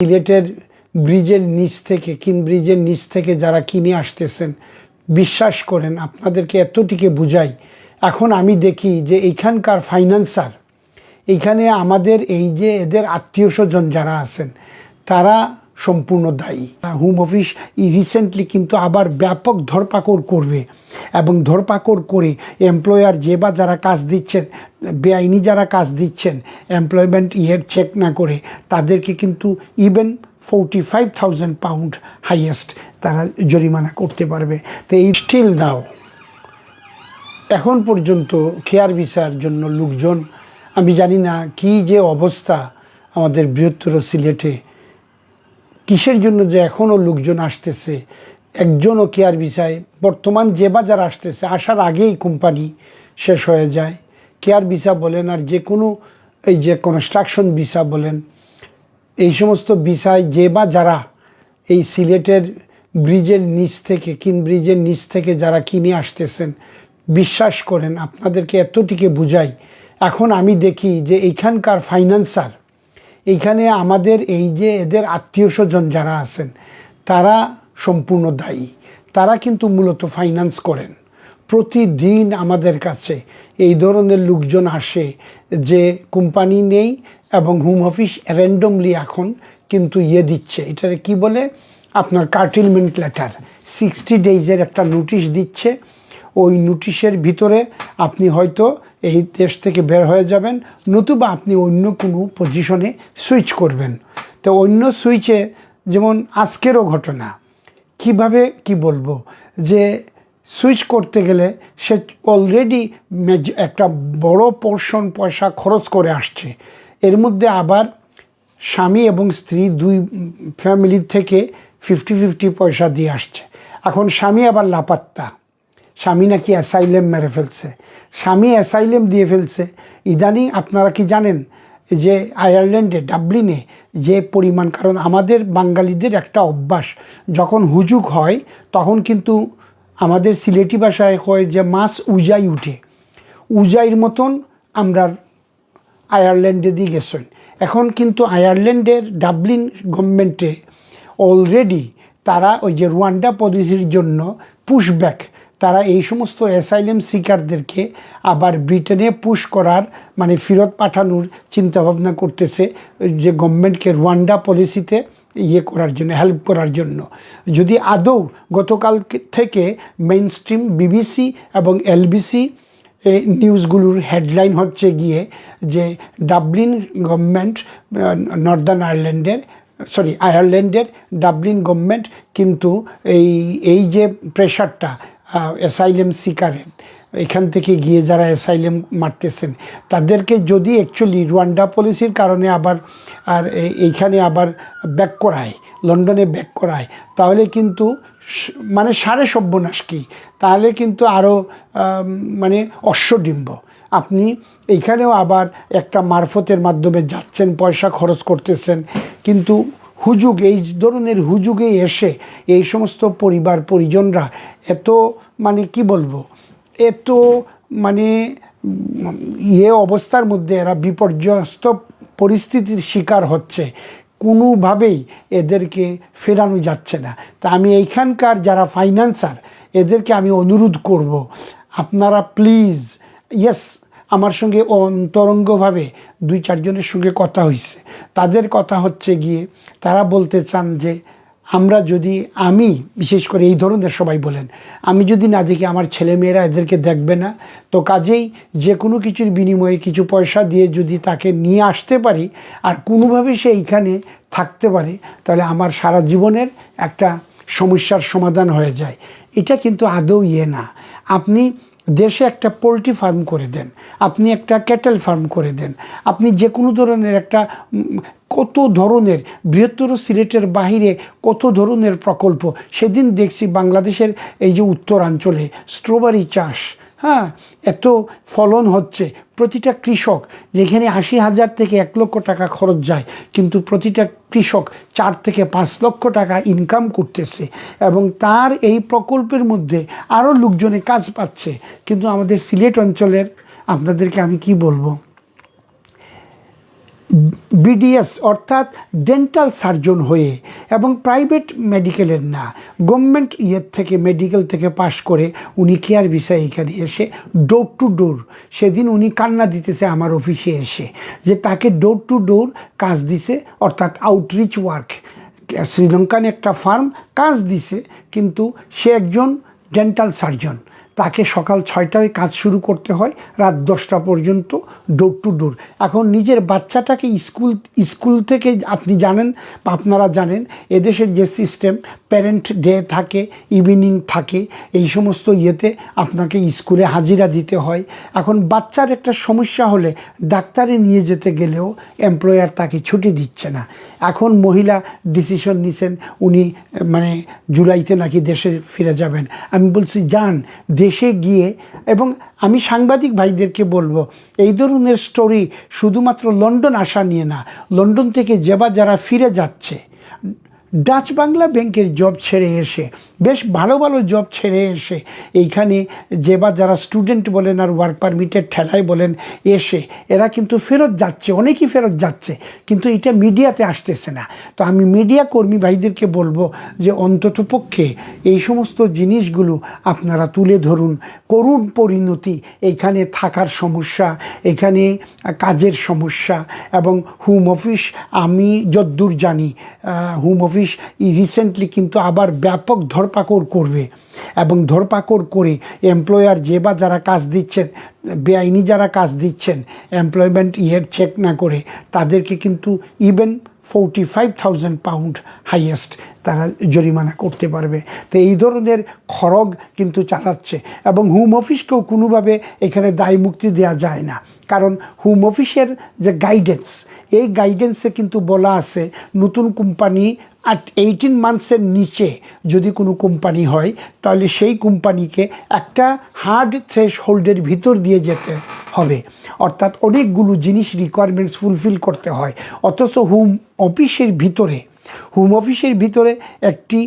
সিলেটের ব্রিজের নিচ থেকে, কিন ব্রিজের নিচ থেকে যারা কিনে আসতেছেন, বিশ্বাস করেন, আপনাদেরকে এতটিকে বুঝাই। এখন আমি দেখি যে এইখানকার ফাইন্যান্সার এখানে আমাদের এই যে এদের আত্মীয় স্বজন যারা আছেন, তারা সম্পূর্ণ দায়ী। হোম অফিস রিসেন্টলি কিন্তু আবার ব্যাপক ধরপাকড় করবে এবং ধরপাকড় করে এমপ্লয়ার যে বা যারা কাজ দিচ্ছেন, বেআইনি যারা কাজ দিচ্ছেন এমপ্লয়মেন্ট ইয়ের চেক না করে, তাদেরকে কিন্তু even forty five thousand pound highest তারা জরিমানা করতে পারবে। তো এই স্টিল দাও এখন পর্যন্ত কেয়ার ভিসার জন্য লোকজন, আমি জানি না কি যে অবস্থা আমাদের বৃহত্তর সিলেটে কিসের জন্য যে এখনও লোকজন আসতেছে? একজনও কেয়ার ভিসায় বর্তমান যে বাজার আসতেছে, আসার আগেই কোম্পানি শেষ হয়ে যায়। কেয়ার ভিসা বলেন আর যে কোনো, এই যে কনস্ট্রাকশন ভিসা বলেন, এই সমস্ত ভিসায় যে বা যারা এই সিলেটের ব্রিজের নিচ থেকে, কিন ব্রিজের নিচ থেকে যারা কিনে আসতেছেন, বিশ্বাস করেন, আপনাদেরকে এতটিকে বুঝাই। এখন আমি দেখি যে এইখানকার ফাইন্যান্সার এইখানে আমাদের এই যে এদের আত্মীয় স্বজন যারা আছেন, তারা সম্পূর্ণ দায়ী। তারা কিন্তু মূলত ফাইন্যান্স করেন। প্রতিদিন আমাদের কাছে এই ধরনের লোকজন আসে যে কোম্পানি নেই এবং হোম অফিস র্যান্ডমলি এখন কিন্তু ইয়ে দিচ্ছে। এটারে কি বলে? আপনার কার্টিলমেন্ট লেটার সিক্সটি ডেইজের একটা নোটিশ দিচ্ছে। ওই নোটিশের ভিতরে আপনি হয়তো এই দেশ থেকে বের হয়ে যাবেন, নতুবা আপনি অন্য কোনো পজিশনে সুইচ করবেন। তো অন্য সুইচে যেমন আজকেরও ঘটনা, কীভাবে কি বলব? যে সুইচ করতে গেলে সে অলরেডি একটা বড় পোর্শন পয়সা খরচ করে আসছে। এর মধ্যে আবার স্বামী এবং স্ত্রী দুই ফ্যামিলির থেকে ফিফটি ফিফটি পয়সা দিয়ে আসছে। এখন স্বামী আবার লাপাত্তা। স্বামী নাকি অ্যাসাইলেম মেরে ফেলছে। স্বামী অ্যাসাইলেম দিয়ে ফেলছে। ইদানিং আপনারা কি জানেন যে আয়ারল্যান্ডে, ডাবলিনে যে পরিমাণ, কারণ আমাদের বাঙালিদের একটা অভ্যাস, যখন হুজুগ হয়, তখন কিন্তু আমাদের সিলেটি ভাষায় হয় যে মাছ উজাই উঠে। উজাইর মতন আমরা আয়ারল্যান্ডে দিয়ে গেছেন। এখন কিন্তু আয়ারল্যান্ডের ডাবলিন গভর্নমেন্টে অলরেডি তারা ওই যে রুয়ান্ডা পলিসির জন্য পুশব্যাক তারা এই সমস্ত অ্যাসাইলেম সিকারদেরকে আবার ব্রিটেনে পুশ করার মানে ফেরত পাঠানোর চিন্তাভাবনা করতেছে যে গভর্নমেন্টকে রুয়ান্ডা পলিসিতে ইয়ে করার জন্য হেল্প করার জন্য। যদি আদৌ গতকাল থেকে মেইন স্ট্রিম বিবিসি এবং এলবিসি নিউজগুলোর হেডলাইন হচ্ছে গিয়ে যে ডাবলিন গভর্নমেন্ট নর্দার্ন আয়ারল্যান্ডের সরি আয়ারল্যান্ডের ডাবলিন গভর্নমেন্ট কিন্তু এই এই যে প্রেশারটা অ্যাসাইলেম সিকারের এখান থেকে গিয়ে যারা অ্যাসাইলেম মারতেছেন, তাদেরকে যদি অ্যাকচুয়ালি রুয়ান্ডা পলিসির কারণে আবার, আর এইখানে আবার ব্যাক করায়, লন্ডনে ব্যাক করায়, তাহলে কিন্তু মানে সাড়ে সব্যনাশ কি? তাহলে কিন্তু আরও মানে অশ্বডিম্ব। আপনি এইখানেও আবার একটা মারফতের মাধ্যমে যাচ্ছেন, পয়সা খরচ করতেছেন, কিন্তু হুজুগ, এই ধরনের হুজুগে এসে এই সমস্ত পরিবার পরিজনরা এত মানে কি বলব, এত মানে ইয়ে অবস্থার মধ্যে এরা বিপর্যস্ত পরিস্থিতির শিকার হচ্ছে। কোনোভাবেই এদেরকে ফেরানো যাচ্ছে না। তা আমি এইখানকার যারা ফাইন্যান্সার, এদেরকে আমি অনুরোধ করব, আপনারা প্লিজ ইয়েস আমার সঙ্গে অন্তরঙ্গভাবে দুই চারজনের সঙ্গে কথা হয়েছে তাদের কথা হচ্ছে গিয়ে তারা বলতে চান যে, আমরা যদি, আমি, বিশেষ করে এই ধরনের সবাই বলেন, আমি যদি না দেখি আমার ছেলেমেয়েরা এদেরকে দেখবে না, তো কাজেই যে কোনো কিছুর বিনিময়ে কিছু পয়সা দিয়ে যদি তাকে নিয়ে আসতে পারি, আর কোনোভাবে সে এইখানে থাকতে পারে, তাহলে আমার সারা জীবনের একটা সমস্যার সমাধান হয়ে যায়। এটা কিন্তু আদৌ ইয়ে না। আপনি দেশে একটা পোলট্রি ফার্ম করে দেন, আপনি একটা ক্যাটেল ফার্ম করে দেন, আপনি যে কোনো ধরনের একটা কত ধরনের, বৃহত্তর সিলেটের বাহিরে কত ধরনের প্রকল্প, সেদিন দেখছি বাংলাদেশের এই যে উত্তরাঞ্চলে স্ট্রবেরি চাষ হ্যাঁ এত ফলন হচ্ছে। প্রতিটা কৃষক, যেখানে আশি হাজার থেকে এক লক্ষ টাকা খরচ যায়, কিন্তু প্রতিটা কৃষক চার থেকে পাঁচ লক্ষ টাকা ইনকাম করতেছে এবং তার এই প্রকল্পের মধ্যে আরও লোকজনে কাজ পাচ্ছে। কিন্তু আমাদের সিলেট অঞ্চলের, আপনাদেরকে আমি কি বলব? বিডিএস অর্থাৎ ডেন্টাল সার্জন হয়ে এবং প্রাইভেট মেডিকেলের না গভর্নমেন্ট ইয়ের থেকে মেডিকেল থেকে পাশ করে উনি কেয়ার বিষয়ে এখানে এসে ডোর টু ডোর সেদিন উনি কান্না দিতেছে আমার অফিসে এসে, যে তাকে ডোর টু ডোর কাজ দিছে, অর্থাৎ আউটরিচ ওয়ার্ক শ্রীলঙ্কান একটা ফার্ম কাজ দিছে, কিন্তু সে একজন ডেন্টাল সার্জন তাকে সকাল ছয়টায় কাজ শুরু করতে হয়, রাত দশটা পর্যন্ত ডোর টু ডোর এখন নিজের বাচ্চাটাকে স্কুল স্কুল থেকে আপনি জানেন বা আপনারা জানেন, এদেশের যে সিস্টেম প্যারেন্ট ডে থাকে ইভিনিং থাকে, এই সমস্ত ইয়েতে আপনাকে স্কুলে হাজিরা দিতে হয়। এখন বাচ্চার একটা সমস্যা হলে ডাক্তারে নিয়ে যেতে গেলেও এমপ্লয়ার তাকে ছুটি দিচ্ছে না। এখন মহিলা ডিসিশন নিছেন, উনি মানে জুলাইতে নাকি দেশে ফিরে যাবেন। আমি বলছি যান দেশে গিয়ে এবং আমি সাংবাদিক ভাইদেরকে বলব, এই ধরনের স্টোরি শুধুমাত্র লন্ডন আসা নিয়ে না, লন্ডন থেকে যেবা যারা ফিরে যাচ্ছে ডাচ বাংলা ব্যাংকের জব ছেড়ে এসে, বেশ ভালো ভালো জব ছেড়ে এসে, এইখানে যে বা যারা স্টুডেন্ট বলেন আর ওয়ার্ক পারমিটের ঠেলায় বলেন এসে, এরা কিন্তু ফেরত যাচ্ছে, অনেকেই ফেরত যাচ্ছে, কিন্তু এটা মিডিয়াতে আসতেছে না। তো আমি মিডিয়া কর্মী ভাইদেরকে বলব যে অন্তত পক্ষে এই সমস্ত জিনিসগুলো আপনারা তুলে ধরুন করুণ পরিণতি, এইখানে থাকার সমস্যা এখানে কাজের সমস্যা এবং হোম অফিস আমি যদ্দূর জানি হোম অফিস রিসেন্টলি কিন্তু আবার ব্যাপক ধরপাকড় করবে। এবং ধরপাকড় করে এমপ্লয়ার যে বা যারা কাজ দিচ্ছেন, বেআইনি যারা কাজ দিচ্ছেন এমপ্লয়মেন্ট ইয়ের চেক না করে, তাদেরকে কিন্তু even forty five thousand pound highest তারা জরিমানা করতে পারবে। তো এই ধরনের খরগ কিন্তু চালাচ্ছে। এবং হোম অফিসকেও কোনোভাবে এখানে দায় মুক্তি দেওয়া যায় না। কারণ হোম অফিসের যে গাইডেন্স এই গাইডেন্সে কিন্তু বলা আছে, নতুন কোম্পানি আট এইটিন মান্থসের নিচে যদি কোনো কোম্পানি হয়, তাহলে সেই কোম্পানিকে একটা হার্ড থ্রেশ হোল্ডের ভিতর দিয়ে যেতে হবে। অর্থাৎ অনেকগুলো জিনিস রিকোয়ারমেন্টস ফুলফিল করতে হয়। অথচ হোম অফিসের ভিতরে হোম অফিসের ভিতরে একটি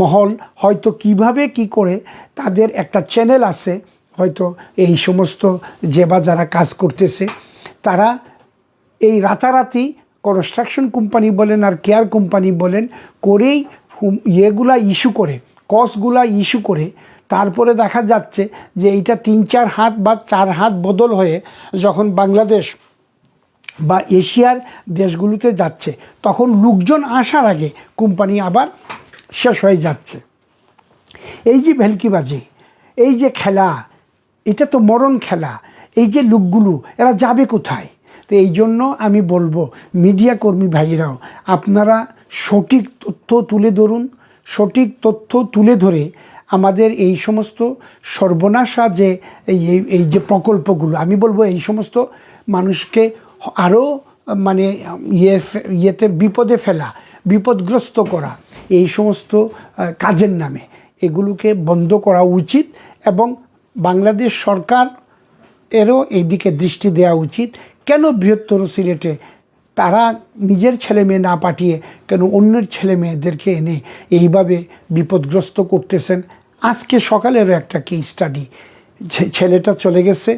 মহল হয়তো কীভাবে কি করে, তাদের একটা চ্যানেল আছে। হয়তো এই সমস্ত যে বা যারা কাজ করতেছে, তারা এই রাতারাতি কনস্ট্রাকশন কোম্পানি বলেন আর কেয়ার কোম্পানি বলেন করেই ইয়েগুলা ইস্যু করে কসগুলা ইস্যু করে। তারপরে দেখা যাচ্ছে যে এইটা তিন চার হাত বা চার হাত বদল হয়ে যখন বাংলাদেশ বা এশিয়ার দেশগুলোতে যাচ্ছে, তখন লোকজন আসার আগে কোম্পানি আবার শেষ হয়ে যাচ্ছে। এই যে ভেলকিবাজি, এই যে খেলা, এটা তো মরণ খেলা, এই যে লোকগুলো, এরা যাবে কোথায়? তো এই জন্য আমি বলব, মিডিয়া কর্মী ভাইয়েরাও, আপনারা সঠিক তথ্য তুলে ধরুন, সঠিক তথ্য তুলে ধরে আমাদের এই সমস্ত সর্বনাশা যে এই, এই- যে প্রকল্পগুলো, আমি বলব এই সমস্ত মানুষকে আরও মানে ইয়ে ইয়েতে বিপদে ফেলা, বিপদগ্রস্ত করা, এই সমস্ত কাজের নামে এগুলোকে বন্ধ করা উচিত এবং বাংলাদেশ সরকার এরও এইদিকে দৃষ্টি দেওয়া উচিত। কেন বৃহত্তর সিলেটে তারা নিজের ছেলে মেয়ে না পাঠিয়ে কেন অন্যের ছেলে মেয়েদেরকে এনে এইভাবে বিপদগ্রস্ত করতেছেন? আজকে সকালেরও একটা কেস স্টাডি ছেলেটা চলে গেছে,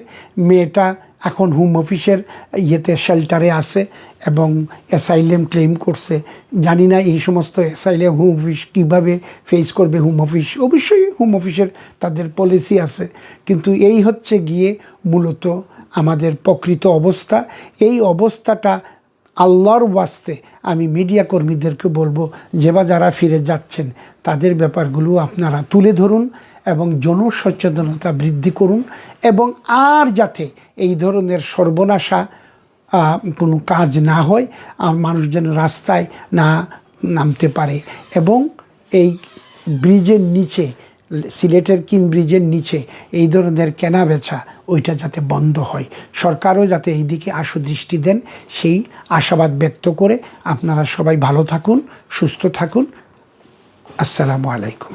মেয়েটা এখন হোম অফিসের ইয়েতে শেল্টারে আছে এবং অ্যাসাইলেম ক্লেম করছে। জানি না এই সমস্ত অ্যাসাইলেম হোম অফিস কীভাবে ফেস করবে হোম অফিস অবশ্যই হোম অফিসের তাদের পলিসি আছে। কিন্তু এই হচ্ছে গিয়ে মূলত আমাদের প্রকৃত অবস্থা। এই অবস্থাটা আল্লাহর ওয়াস্তে আমি মিডিয়া কর্মীদেরকে বলব যে বা যারা ফিরে যাচ্ছেন, তাদের ব্যাপারগুলো আপনারা তুলে ধরুন এবং জনসচেতনতা বৃদ্ধি করুন এবং আর যাতে এই ধরনের সর্বনাশা কোনো কাজ না হয়, আর মানুষ যেন রাস্তায় না নামতে পারে এবং এই ব্রিজের নিচে সিলেটের কিং ব্রিজের নিচে এই ধরনের কেনা বেচা, ওইটা যাতে বন্ধ হয়। সরকারও যাতে এই দিকে আশু দৃষ্টি দেন, সেই আশাবাদ ব্যক্ত করে আপনারা সবাই ভালো থাকুন, সুস্থ থাকুন। আসসালামু আলাইকুম।